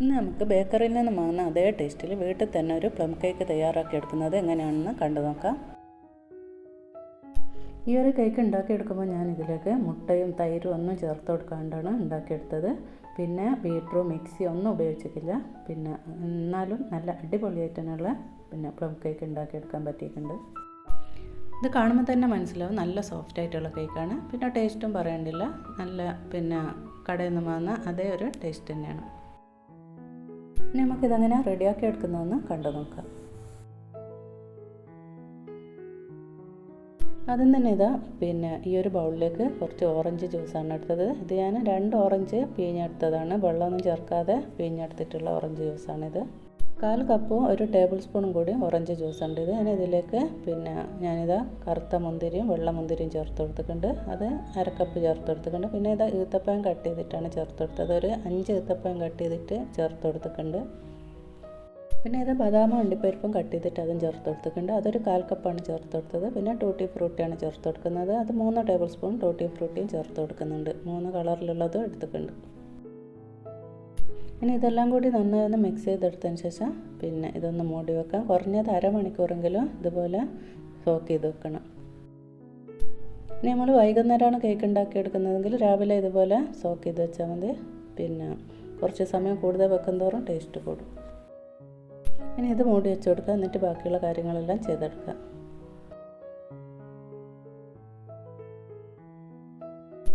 ഇന്ന് നമുക്ക് ബേക്കറിയിൽ നിന്ന് വാങ്ങുന്ന അതേ ടേസ്റ്റിൽ വീട്ടിൽ തന്നെ ഒരു പ്ലം കേക്ക് തയ്യാറാക്കി എടുക്കുന്നത് എങ്ങനെയാണെന്ന് കണ്ടു നോക്കാം. ഈ ഒരു കേക്ക് ഉണ്ടാക്കിയെടുക്കുമ്പോൾ ഞാൻ ഇതിലേക്ക് മുട്ടയും തൈരും ഒന്നും ചേർത്ത് കൊടുക്കാണ്ടാണ് ഉണ്ടാക്കിയെടുത്തത്. പിന്നെ ബീട്രൂ മിക്സി ഒന്നും ഉപയോഗിച്ചിട്ടില്ല. പിന്നെ എന്നാലും നല്ല അടിപൊളിയായിട്ടുള്ള പിന്നെ പ്ലം കേക്ക് ഉണ്ടാക്കിയെടുക്കാൻ പറ്റിയിട്ടുണ്ട്. ഇത് കാണുമ്പോൾ തന്നെ മനസ്സിലാവും നല്ല സോഫ്റ്റ് ആയിട്ടുള്ള കേക്കാണ്. പിന്നെ ടേസ്റ്റും പറയേണ്ടില്ല. നല്ല പിന്നെ കടയിൽ നിന്ന് വാങ്ങുന്ന അതേ ഒരു ടേസ്റ്റ് തന്നെയാണ്. നമുക്കിതെങ്ങനെ റെഡിയാക്കി എടുക്കുന്നതെന്ന് കണ്ടു നോക്കാം. ആദ്യം തന്നെ ഇതാ പിന്നെ ഈ ഒരു ബൗളിലേക്ക് കുറച്ച് ഓറഞ്ച് ജ്യൂസാണ് എടുത്തത്. ഇത് ഞാൻ രണ്ട് ഓറഞ്ച് പിഴിഞ്ഞെടുത്തതാണ് വെള്ളമൊന്നും ചേർക്കാതെ പിഴിഞ്ഞെടുത്തിട്ടുള്ള ഓറഞ്ച് ജ്യൂസാണിത്. കാൽ കപ്പും ഒരു ടേബിൾ സ്പൂണും കൂടി ഓറഞ്ച് ജ്യൂസ് ഉണ്ട്. ഇത് ഞാൻ ഇതിലേക്ക് പിന്നെ ഞാനിതാ കറുത്ത മുന്തിരിയും വെള്ള മുന്തിരിയും ചേർത്ത് കൊടുത്തിട്ടുണ്ട്. അത് അരക്കപ്പ് ചേർത്ത് കൊടുത്തിട്ടുണ്ട്. പിന്നെ ഇതാ ഈത്തപ്പഴം കട്ട് ചെയ്തിട്ടാണ് ചേർത്ത് കൊടുത്തത്. ഒരു അഞ്ച് ഈത്തപ്പഴം കട്ട് ചെയ്തിട്ട് ചേർത്ത് കൊടുത്തിട്ടുണ്ട്. പിന്നെ ഇത് ബദാമും അണ്ടിപ്പരിപ്പും കട്ട് ചെയ്തിട്ട് അതും ചേർത്ത് കൊടുത്തിട്ടുണ്ട്. അതൊരു കാൽ കപ്പാണ് ചേർത്ത് കൊടുത്തത്. പിന്നെ ടൂട്ടി ഫ്രൂട്ടിയാണ് ചേർത്ത് കൊടുക്കുന്നത്. അത് മൂന്ന് ടേബിൾ സ്പൂൺ ടൂട്ടി ഫ്രൂട്ടിയും ചേർത്ത് കൊടുക്കുന്നുണ്ട്. മൂന്ന് കളറിലുള്ളതും എടുത്തിട്ടുണ്ട്. ഇനി ഇതെല്ലാം കൂടി നന്നായി ഒന്ന് മിക്സ് ചെയ്തെടുത്തതിന് ശേഷം പിന്നെ ഇതൊന്ന് മൂടി വെക്കാം. കുറഞ്ഞത് അരമണിക്കൂറെങ്കിലും ഇതുപോലെ സോക്ക് ചെയ്ത് വെക്കണം. ഇനി നമ്മൾ വൈകുന്നേരമാണ് കേക്ക് ഉണ്ടാക്കി എടുക്കുന്നതെങ്കിൽ രാവിലെ ഇതുപോലെ സോക്ക് ചെയ്ത് വെച്ചാൽ മതി. പിന്നെ കുറച്ച് സമയം കൂടുതൽ വെക്കും തോറും ടേസ്റ്റ് കൂടും. ഇനി ഇത് മൂടി വെച്ച് കൊടുക്കുക. എന്നിട്ട് ബാക്കിയുള്ള കാര്യങ്ങളെല്ലാം ചെയ്തെടുക്കുക.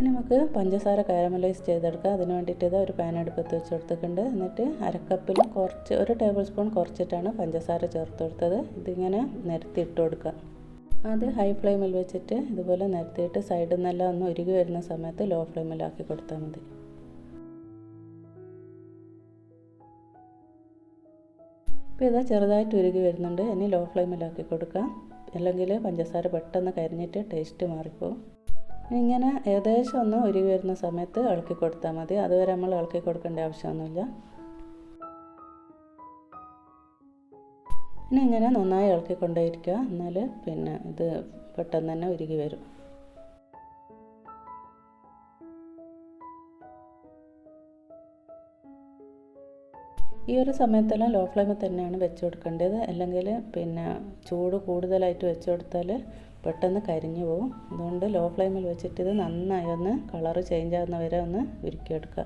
ഇനി നമുക്ക് പഞ്ചസാര കാരമലൈസ് ചെയ്തെടുക്കുക അതിന് വേണ്ടിയിട്ട് ഇത് ഒരു പാൻ അടുപ്പത്ത് വെച്ച് കൊടുത്തിട്ടുണ്ട് എന്നിട്ട് അരക്കപ്പിൽ കുറച്ച് ഒരു ടേബിൾ സ്പൂൺ കുറച്ചിട്ടാണ് പഞ്ചസാര ചേർത്ത് കൊടുത്തത്. ഇതിങ്ങനെ നിരത്തി ഇട്ട് കൊടുക്കുക. അത് ഹൈ ഫ്ലെയിമിൽ വെച്ചിട്ട് ഇതുപോലെ നിരത്തിയിട്ട് സൈഡിൽ നിന്നെല്ലാം ഒന്ന് ഉരുകി വരുന്ന സമയത്ത് ലോ ഫ്ലെയിമിലാക്കി കൊടുത്താൽ മതി. ഇപ്പോൾ ഇതാ ചെറുതായിട്ട് ഉരുകി വരുന്നുണ്ട്. ഇനി ലോ ഫ്ലെയിമിലാക്കി കൊടുക്കാം. അല്ലെങ്കിൽ പഞ്ചസാര പെട്ടെന്ന് കരിഞ്ഞിട്ട് ടേസ്റ്റ് മാറിപ്പോവും. ഇങ്ങനെ ഏകദേശം ഒന്ന് ഉരുകി വരുന്ന സമയത്ത് ഇളക്കി കൊടുത്താൽ മതി. അതുവരെ നമ്മൾ ഇളക്കി കൊടുക്കേണ്ട ആവശ്യമൊന്നുമില്ല. ഇനി ഇങ്ങനെ നന്നായി ഇളക്കി കൊണ്ടേയിരിക്കുക എന്നാൽ പിന്നെ ഇത് പെട്ടെന്ന് തന്നെ ഉരുകി വരും. ഈ ഒരു സമയത്തെല്ലാം ലോ ഫ്ലെയിമിൽ തന്നെയാണ് വെച്ച് കൊടുക്കേണ്ടത്. അല്ലെങ്കിൽ പിന്നെ ചൂട് കൂടുതലായിട്ട് വെച്ച് കൊടുത്താൽ പെട്ടെന്ന് കരിഞ്ഞു പോകും അതുകൊണ്ട് ലോ ഫ്ലെയിമിൽ വെച്ചിട്ട് ഇത് നന്നായി ഒന്ന് കളറ് ചേഞ്ച് ആകുന്ന വരെ ഒന്ന് ഉരുക്കിയെടുക്കുക.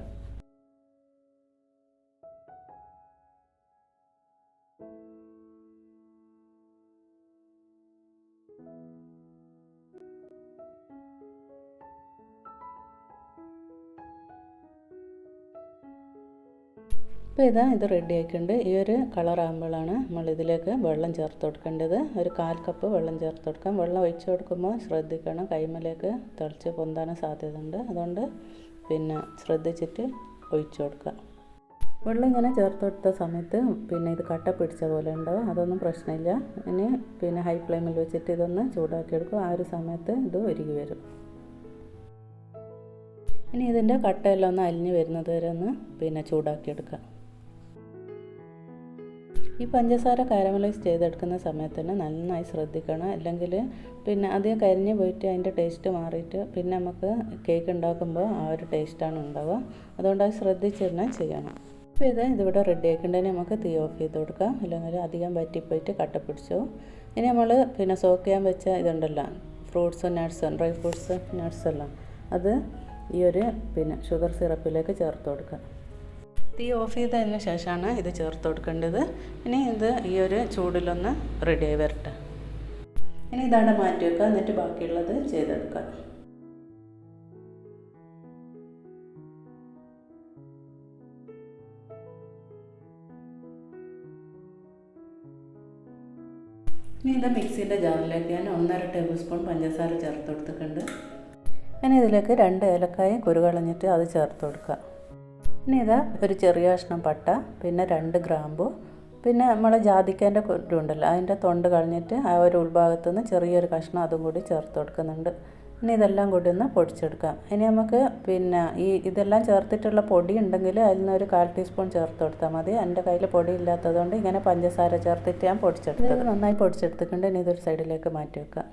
ഇപ്പോൾ ഇതാ ഇത് റെഡി ആക്കിയിട്ടുണ്ട് ഈ ഒരു കളർ ആകുമ്പോഴാണ് നമ്മൾ ഇതിലേക്ക് വെള്ളം ചേർത്ത് കൊടുക്കേണ്ടത്. ഒരു കാൽ കപ്പ് വെള്ളം ചേർത്ത് കൊടുക്കാം. വെള്ളം ഒഴിച്ച് കൊടുക്കുമ്പോൾ ശ്രദ്ധിക്കണം കൈമലേക്ക് തിളച്ച് പൊന്താനും സാധ്യതയുണ്ട് അതുകൊണ്ട് പിന്നെ ശ്രദ്ധിച്ചിട്ട് ഒഴിച്ചു കൊടുക്കുക. വെള്ളം ഇങ്ങനെ ചേർത്ത് കൊടുത്ത സമയത്ത് പിന്നെ ഇത് കട്ട പിടിച്ച പോലെ ഉണ്ടാവും അതൊന്നും പ്രശ്നമില്ല. ഇനി പിന്നെ ഹൈ ഫ്ലെയിമിൽ വെച്ചിട്ട് ഇതൊന്ന് ചൂടാക്കിയെടുക്കും ആ ഒരു സമയത്ത് ഇത് ഒരുങ്ങി വരും. ഇനി ഇതിന്റെ കട്ടയെല്ലാം ഒന്ന് അലിഞ്ഞ് വരുന്നത് വരെ ഒന്ന് പിന്നെ ചൂടാക്കി എടുക്കുക. ഈ പഞ്ചസാര കാരമലൈസ് ചെയ്തെടുക്കുന്ന സമയത്ത് തന്നെ നന്നായി ശ്രദ്ധിക്കണം. അല്ലെങ്കിൽ പിന്നെ അധികം കരിഞ്ഞ് പോയിട്ട് അതിന്റെ ടേസ്റ്റ് മാറിയിട്ട് പിന്നെ നമുക്ക് കേക്ക് ഉണ്ടാക്കുമ്പോൾ ആ ഒരു ടേസ്റ്റാണ് ഉണ്ടാവുക. അതുകൊണ്ട് അത് ശ്രദ്ധിച്ച് തന്നെ ചെയ്യണം. അപ്പോൾ ഇത് ഇതിവിടെ റെഡി ആക്കേണ്ടതിന് നമുക്ക് തീ ഓഫ് ചെയ്ത് കൊടുക്കാം. അല്ലെങ്കിൽ അധികം വറ്റിപ്പോയിട്ട് കട്ട പിടിച്ചു. ഇനി നമ്മൾ പിന്നെ സോക്ക് ചെയ്യാൻ വെച്ച ഇതുണ്ടല്ലോ ഫ്രൂട്ട്സും നട്ട്സും ഡ്രൈ ഫ്രൂട്ട്സ് നട്ട്സ് എല്ലാം. അത് ഈ ഒരു പിന്നെ ഷുഗർ സിറപ്പിലേക്ക് ചേർത്ത് കൊടുക്കുക. തീ ഓഫ് ചെയ്തതിന് ശേഷമാണ് ഇത് ചേർത്ത് കൊടുക്കേണ്ടത്. ഇനി ഇത് ഈ ഒരു ചൂടിലൊന്ന് റെഡിയായി വരട്ടെ. ഇനി ഇതാണ് മാറ്റി വെക്കുക. എന്നിട്ട് ബാക്കിയുള്ളത് ചെയ്തെടുക്കുക. ഇനി ഇത് മിക്സിന്റെ ജാറിലേക്ക് ഞാൻ ഒന്നര ടേബിൾ സ്പൂൺ പഞ്ചസാര ചേർത്ത് കൊടുത്തിട്ടുണ്ട്. ഇനി ഇതിലേക്ക് രണ്ട് ഏലക്കായും കുരുകളഞ്ഞിട്ട് അത് ചേർത്ത് കൊടുക്കുക. ഇനി ഇതാ ഒരു ചെറിയ കഷ്ണം പട്ട പിന്നെ രണ്ട് ഗ്രാമ്പു പിന്നെ നമ്മളെ ജാതിക്കേന്റെ ഉണ്ടല്ലോ അതിന്റെ തൊണ്ട് കളഞ്ഞിട്ട് ആ ഒരു ഉൾഭാഗത്തു നിന്ന് ചെറിയൊരു കഷ്ണം അതും കൂടി ചേർത്ത് കൊടുക്കുന്നുണ്ട്. ഇനി ഇതെല്ലാം കൂടി ഒന്ന് പൊടിച്ചെടുക്കാം. ഇനി നമുക്ക് പിന്നെ ഈ ഇതെല്ലാം ചേർത്തിട്ടുള്ള പൊടി ഉണ്ടെങ്കിൽ അതിൽ നിന്ന് ഒരു കാൽ ടീസ്പൂൺ ചേർത്ത് കൊടുത്താൽ മതി. എന്റെ കയ്യിൽ പൊടി ഇല്ലാത്തതുകൊണ്ട് ഇങ്ങനെ പഞ്ചസാര ചേർത്തിട്ട് ഞാൻ പൊടിച്ചെടുത്തത്. നന്നായി പൊടിച്ചെടുത്തിട്ടുണ്ട്. ഇനി ഇതൊരു സൈഡിലേക്ക് മാറ്റി വെക്കാം.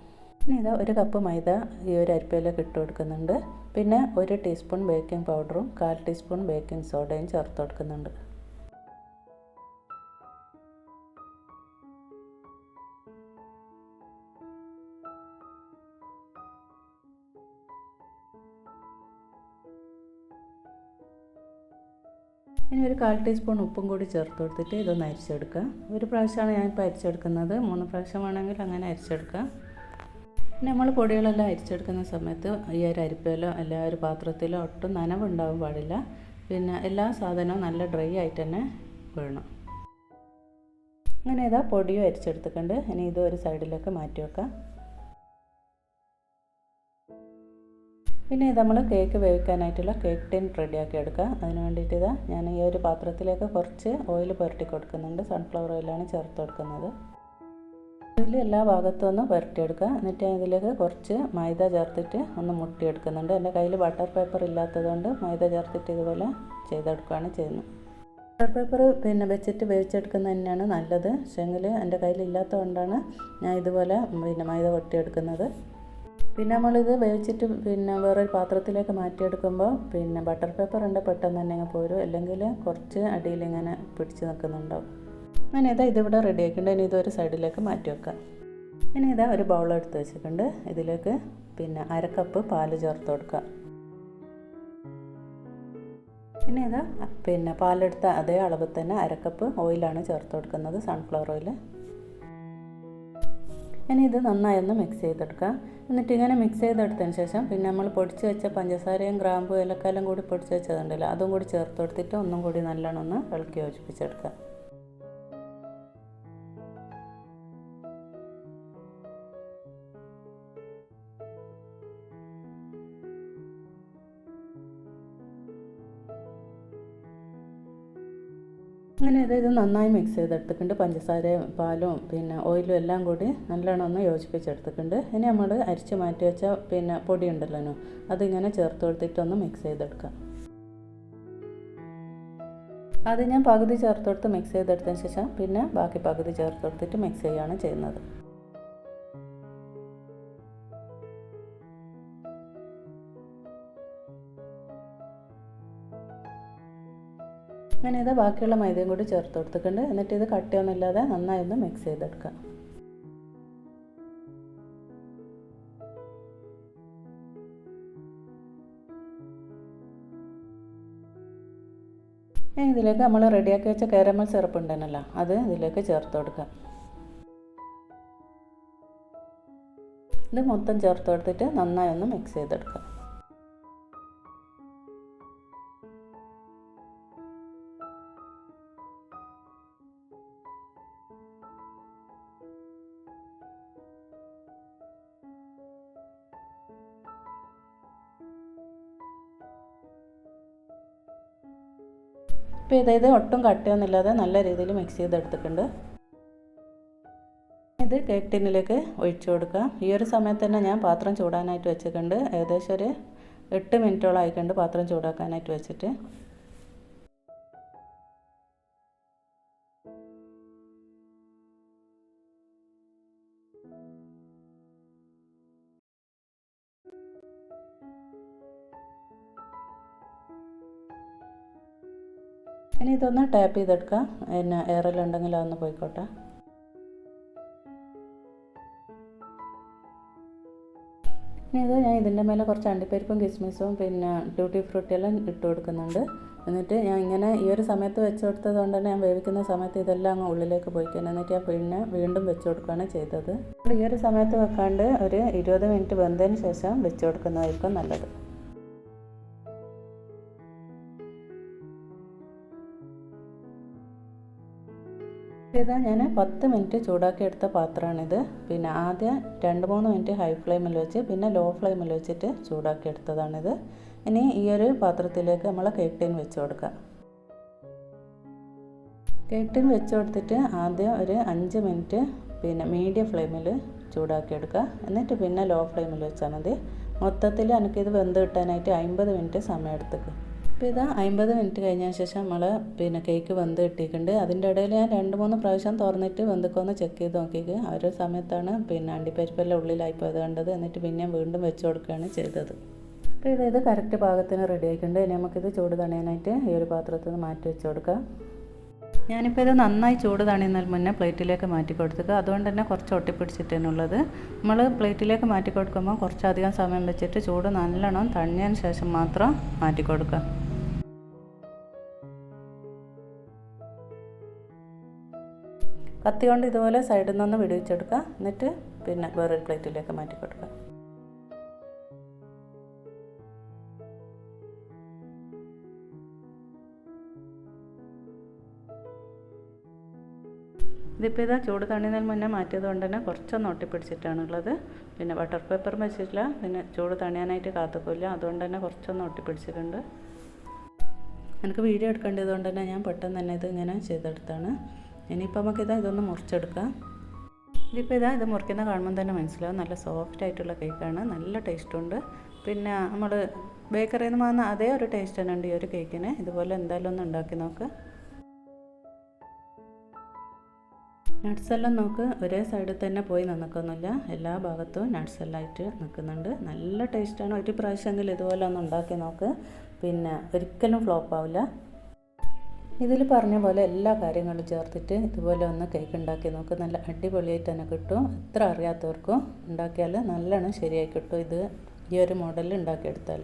ഇനി ഇതാ ഒരു കപ്പ് മൈദ ഈ ഒരു അരിപ്പയിലേക്ക് ഇട്ട് കൊടുക്കുന്നുണ്ട്. പിന്നെ ഒരു ടീസ്പൂൺ ബേക്കിംഗ് പൗഡറും കാൽ ടീസ്പൂൺ ബേക്കിംഗ് സോഡയും ചേർത്ത് കൊടുക്കുന്നുണ്ട്. ഇനി ഒരു കാൽ ടീസ്പൂൺ ഉപ്പും കൂടി ചേർത്ത് കൊടുത്തിട്ട് ഇതൊന്ന് അരിച്ചെടുക്കുക. ഒരു പ്രാവശ്യമാണ് ഞാൻ ഇപ്പോൾ അരിച്ചെടുക്കുന്നത്. മൂന്ന് പ്രാവശ്യം വേണമെങ്കിൽ അങ്ങനെ അരിച്ചെടുക്കുക. നമ്മൾ പൊടികളെല്ലാം അരിച്ചെടുക്കുന്ന സമയത്ത് ഈ ഒരു അരിപ്പയിലോ അല്ല ഒരു പാത്രത്തിലോ ഒട്ടും നനവുണ്ടാവാൻ പാടില്ല. പിന്നെ എല്ലാ സാധനവും നല്ല ഡ്രൈ ആയിട്ട് തന്നെ വേണം. അങ്ങനെ ഇതാ പൊടിയോ അരിച്ചെടുത്തിട്ടുണ്ട്. ഇനി ഇത് ഒരു സൈഡിലേക്ക് മാറ്റി വെക്കാം. പിന്നെ നമ്മൾ കേക്ക് വേവിക്കാനായിട്ടുള്ള കേക്ക് ടിൻ റെഡിയാക്കി എടുക്കുക അതിന് വേണ്ടിയിട്ട് ഇതാ ഞാൻ ഈ ഒരു പാത്രത്തിലേക്ക് കുറച്ച് ഓയിൽ പുരട്ടി കൊടുക്കുന്നുണ്ട്. സൺഫ്ലവർ ഓയിലാണ് ചേർത്ത് കൊടുക്കുന്നത്. ഇതിൽ എല്ലാ ഭാഗത്തും ഒന്ന് പുരട്ടിയെടുക്കുക എന്നിട്ട് ഇതിലേക്ക് കുറച്ച് മൈദ ചേർത്തിട്ട് ഒന്ന് മുട്ടിയെടുക്കുന്നുണ്ട്. എന്റെ കയ്യിൽ ബട്ടർ പേപ്പർ ഇല്ലാത്തതുകൊണ്ട് മൈദ ചേർത്തിട്ട് ഇതുപോലെ ചെയ്തെടുക്കുകയാണ് ചെയ്യുന്നത്. ബട്ടർ പേപ്പർ പിന്നെ വെച്ചിട്ട് വേവിച്ചെടുക്കുന്നത് തന്നെയാണ് നല്ലത്. പക്ഷേങ്കിൽ എന്റെ കയ്യിൽ ഇല്ലാത്തതുകൊണ്ടാണ് ഞാൻ ഇതുപോലെ പിന്നെ മൈദ കൊട്ടിയെടുക്കുന്നത് പിന്നെ നമ്മളിത് വേവിച്ചിട്ട് പിന്നെ വേറൊരു പാത്രത്തിലേക്ക് മാറ്റിയെടുക്കുമ്പോൾ പിന്നെ ബട്ടർ പേപ്പർ ഉണ്ട് പെട്ടെന്ന് തന്നെ അങ്ങ് പോരും. അല്ലെങ്കിൽ കുറച്ച് അടിയിൽ ഇങ്ങനെ പിടിച്ച് നിൽക്കുന്നുണ്ടാവും. അങ്ങനെ ഇതാ ഇതിവിടെ റെഡി ആക്കിയിട്ട് ഇനി ഇതൊരു സൈഡിലേക്ക് മാറ്റി വെക്കാം. ഇനി ഇതാ ഒരു ബൗൾ എടുത്ത് വെച്ചിട്ടുണ്ട്. ഇതിലേക്ക് പിന്നെ അരക്കപ്പ് പാൽ ചേർത്ത് കൊടുക്കുക. പിന്നെ ഇതാ പിന്നെ പാലെടുത്ത അതേ അളവിൽ തന്നെ അരക്കപ്പ് ഓയിലാണ് ചേർത്ത് കൊടുക്കുന്നത് സൺഫ്ലവർ ഓയിൽ ഇനി ഇത് നന്നായി ഒന്ന് മിക്സ് ചെയ്തെടുക്കുക. എന്നിട്ട് ഇങ്ങനെ മിക്സ് ചെയ്തെടുത്തതിന് ശേഷം പിന്നെ നമ്മൾ പൊടിച്ച് വെച്ച പഞ്ചസാരയും ഗ്രാമ്പും ഏലക്കാലും കൂടി പൊടിച്ച് വെച്ചതുണ്ടല്ലോ അതും കൂടി ചേർത്ത് കൊടുത്തിട്ട് ഒന്നും കൂടി നല്ലോണം ഒന്ന് ഇളക്കി യോജിപ്പിച്ചെടുക്കുക. അങ്ങനെ അതായത് നന്നായി മിക്സ് ചെയ്തെടുത്തിട്ടുണ്ട്. പഞ്ചസാരയും പാലും പിന്നെ ഓയിലും എല്ലാം കൂടി നല്ലോണം ഒന്ന് യോജിപ്പിച്ചെടുത്തിട്ടുണ്ട്. ഇനി നമ്മൾ അരിച്ച് മാറ്റി വെച്ച പിന്നെ പൊടി ഉണ്ടല്ലോ അതിങ്ങനെ ചേർത്ത് കൊടുത്തിട്ടൊന്ന് മിക്സ് ചെയ്തെടുക്കാം. അത് ഞാൻ പകുതി ചേർത്ത് കൊടുത്ത് മിക്സ് ചെയ്തെടുത്തതിന് ശേഷം പിന്നെ ബാക്കി പകുതി ചേർത്ത് കൊടുത്തിട്ട് മിക്സ് ചെയ്യുകയാണ് ചെയ്യുന്നത്. അങ്ങനെ ഇത് ബാക്കിയുള്ള മൈദയും കൂടി ചേർത്ത് കൊടുത്തിട്ടുണ്ട്. എന്നിട്ട് ഇത് കട്ടിയൊന്നുമില്ലാതെ നന്നായി ഒന്ന് മിക്സ് ചെയ്തെടുക്കാം ഇനി ഇതിലേക്ക് നമ്മൾ റെഡിയാക്കി വെച്ച കാരമൽ സിറപ്പ് ഉണ്ടല്ലോ അത് ഇതിലേക്ക് ചേർത്ത് കൊടുക്കുക. ഇത് മൊത്തം ചേർത്ത് കൊടുത്തിട്ട് നന്നായി ഒന്ന് മിക്സ് ചെയ്തെടുക്കാം ഇപ്പോൾ ഇതായത് ഒട്ടും കട്ടയൊന്നുമില്ലാതെ നല്ല രീതിയിൽ മിക്സ് ചെയ്തെടുത്തിട്ടുണ്ട്. ഇത് കേക്ക് ടിന്നിലേക്ക് ഒഴിച്ചു കൊടുക്കുക. ഈ ഒരു സമയത്ത് തന്നെ ഞാൻ പാത്രം ചൂടാനായിട്ട് വെച്ചിട്ടുണ്ട്. ഏകദേശം ഒരു എട്ട് മിനിറ്റോളം ആയിക്കൊണ്ട് പാത്രം ചൂടാക്കാനായിട്ട് വെച്ചിട്ട്. ഇതൊന്ന് ടാപ്പ് ചെയ്തെടുക്കാം. പിന്നെ എയറിലുണ്ടെങ്കിൽ അതൊന്ന് പോയിക്കോട്ടെ. ഇനി ഇത് ഞാൻ ഇതിന്റെ മേലെ കുറച്ച് അണ്ടിപ്പരിപ്പും കിസ്മിസും പിന്നെ ട്യൂട്ടി ഫ്രൂട്ടിയെല്ലാം ഇട്ട് കൊടുക്കുന്നുണ്ട്. എന്നിട്ട് ഞാൻ ഇങ്ങനെ ഈ ഒരു സമയത്ത് വെച്ച് കൊടുത്തത് കൊണ്ട് തന്നെ ഞാൻ വേവിക്കുന്ന സമയത്ത് ഇതെല്ലാം അങ്ങ് ഉള്ളിലേക്ക് പോയിക്കാൻ എന്നിട്ട് ഞാൻ പിന്നെ വീണ്ടും വെച്ച് കൊടുക്കുകയാണ് ചെയ്തത്. ഈ ഒരു സമയത്ത് വെക്കാണ്ട് ഒരു ഇരുപത് മിനിറ്റ് വെന്തതിന് ശേഷം വെച്ച് കൊടുക്കുന്നതായിരിക്കും നല്ലത്. ഇതാ ഞാൻ പത്ത് മിനിറ്റ് ചൂടാക്കി എടുത്ത പാത്രമാണിത്. പിന്നെ ആദ്യം രണ്ട് മൂന്ന് മിനിറ്റ് ഹൈ ഫ്ലെയിമിൽ വെച്ച് പിന്നെ ലോ ഫ്ലെയിമിൽ വെച്ചിട്ട് ചൂടാക്കി എടുത്തതാണിത്. ഇനി ഈ ഒരു പാത്രത്തിലേക്ക് നമ്മൾ കേക്ക് ടീൻ വെച്ച് കൊടുക്കാം. കേക്ക് ടീൻ വെച്ച് കൊടുത്തിട്ട് ആദ്യം ഒരു അഞ്ച് മിനിറ്റ് പിന്നെ മീഡിയം ഫ്ലെയിമിൽ ചൂടാക്കി എടുക്കുക എന്നിട്ട് പിന്നെ ലോ ഫ്ലെയിമിൽ വെച്ചാൽ മതി മൊത്തത്തിൽ എനിക്കിത് വെന്ത് കിട്ടാനായിട്ട് അമ്പത് മിനിറ്റ് സമയം എടുത്തേക്ക്. അപ്പോൾ ഇത് അമ്പത് മിനിറ്റ് കഴിഞ്ഞ ശേഷം നമ്മൾ പിന്നെ കേക്ക് വെന്ത് കിട്ടിയിട്ടുണ്ട്. അതിന്റെ ഇടയിൽ ഞാൻ രണ്ട് മൂന്ന് പ്രാവശ്യം തുറന്നിട്ട് വെന്തുക്കൊന്ന് ചെക്ക് ചെയ്ത് നോക്കിയത് ആ ഒരു സമയത്താണ് പിന്നെ അണ്ടിപ്പരിപ്പെല്ലാം ഉള്ളിലായി പോയത് കണ്ടത്. എന്നിട്ട് പിന്നെ വീണ്ടും വെച്ച് കൊടുക്കുകയാണ് ചെയ്തത്. അപ്പോൾ ഇത് ഇത് കറക്റ്റ് പാകത്തിന് റെഡി ആയിട്ടുണ്ട്. ഇനി നമുക്കിത് ചൂട് തണിയാനായിട്ട് ഈ ഒരു പാത്രത്തിൽ നിന്ന് മാറ്റി വെച്ച് കൊടുക്കാം. ഞാനിപ്പോൾ ഇത് നന്നായി ചൂട് തണിയുന്നതിന് മുന്നേ പ്ലേറ്റിലേക്ക് മാറ്റി കൊടുത്തത് അതുകൊണ്ട് തന്നെ കുറച്ച് ഒട്ടിപ്പിടിച്ചിട്ടുള്ളത് നമ്മൾ പ്ലേറ്റിലേക്ക് മാറ്റി കൊടുക്കുമ്പോൾ കുറച്ചധികം സമയം വെച്ചിട്ട് ചൂട് നല്ലോണം തണിഞ്ഞതിന് ശേഷം മാത്രം മാറ്റി കൊടുക്കുക. കത്തി കൊണ്ട് ഇതുപോലെ സൈഡിൽ നിന്ന് വിടുവിച്ചെടുക്കുക. എന്നിട്ട് പിന്നെ വേറൊരു പ്ലേറ്റിലേക്ക് മാറ്റി കൊടുക്കുക. ഇതിപ്പോൾ ഇതാ ചൂട് തണിയുന്നതിന് മുന്നേ മാറ്റിയത് കൊണ്ട് തന്നെ കുറച്ചൊന്ന് ഒട്ടിപ്പിടിച്ചിട്ടാണുള്ളത്. പിന്നെ ബട്ടർ പേപ്പർ വെച്ചിട്ടില്ല. പിന്നെ ചൂട് തണിയാനായിട്ട് കാത്തുക്കില്ല. അതുകൊണ്ട് തന്നെ കുറച്ചൊന്ന് ഒട്ടിപ്പിടിച്ചിട്ടുണ്ട്. എനിക്ക് വീഡിയോ എടുക്കേണ്ടത് കൊണ്ട് തന്നെ ഞാൻ പെട്ടെന്ന് തന്നെ ഇത് ഇങ്ങനെ ചെയ്തെടുത്താണ്. ഇനിയിപ്പോൾ നമുക്കിതാ ഇതൊന്ന് മുറിച്ചെടുക്കാം. ഇതിപ്പോൾ ഇതാ ഇത് മുറിക്കുന്ന കാണുമ്പോൾ തന്നെ മനസ്സിലാവും. നല്ല സോഫ്റ്റ് ആയിട്ടുള്ള കേക്കാണ് നല്ല ടേസ്റ്റുണ്ട് പിന്നെ നമ്മൾ ബേക്കറിയിൽ നിന്ന് വാങ്ങുന്ന അതേ ഒരു ടേസ്റ്റ് തന്നെ ഉണ്ട് ഈ ഒരു കേക്കിന് ഇതുപോലെ എന്തായാലും ഒന്ന് ഉണ്ടാക്കി നോക്ക്. നട്ട്സെല്ലാം നോക്ക്. ഒരേ സൈഡിൽ തന്നെ പോയി നിൽക്കൊന്നുമില്ല എല്ലാ ഭാഗത്തും നട്ട്സെല്ലാം ആയിട്ട് നിൽക്കുന്നുണ്ട്. നല്ല ടേസ്റ്റാണ് ഒരു പ്രാവശ്യമെങ്കിലും ഇതുപോലെ ഒന്ന് ഉണ്ടാക്കി നോക്ക്. പിന്നെ ഒരിക്കലും ഫ്ലോപ്പ് ആവില്ല. ഇതിൽ പറഞ്ഞ പോലെ എല്ലാ കാര്യങ്ങളും ചേർത്തിട്ട് ഇതുപോലെ ഒന്ന് കേക്ക് ഉണ്ടാക്കി നോക്ക്. നല്ല അടിപൊളിയായിട്ട് തന്നെ കിട്ടും. എത്ര അറിയാത്തവർക്കും ഉണ്ടാക്കിയാൽ നല്ലോണം ശരിയായി കിട്ടും ഇത് ഈ ഒരു മോഡലിൽ ഉണ്ടാക്കിയെടുത്താൽ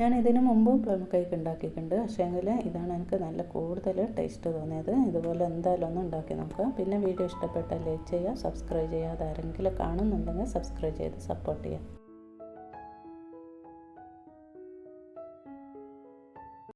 ഞാൻ ഇതിന് മുമ്പും പ്ലം കേക്ക് ഉണ്ടാക്കിയിട്ടുണ്ട്. പക്ഷേ എങ്കിൽ ഇതാണ് എനിക്ക് നല്ല കൂടുതൽ ടേസ്റ്റ് തോന്നിയത്. ഇതുപോലെ എന്തായാലും ഒന്ന് ഉണ്ടാക്കി നോക്കുക പിന്നെ വീഡിയോ ഇഷ്ടപ്പെട്ടാൽ ലൈക്ക് ചെയ്യുക സബ്സ്ക്രൈബ് ചെയ്യുക ആരെങ്കിലും കാണുന്നുണ്ടെങ്കിൽ സബ്സ്ക്രൈബ് ചെയ്ത് സപ്പോർട്ട് ചെയ്യുക.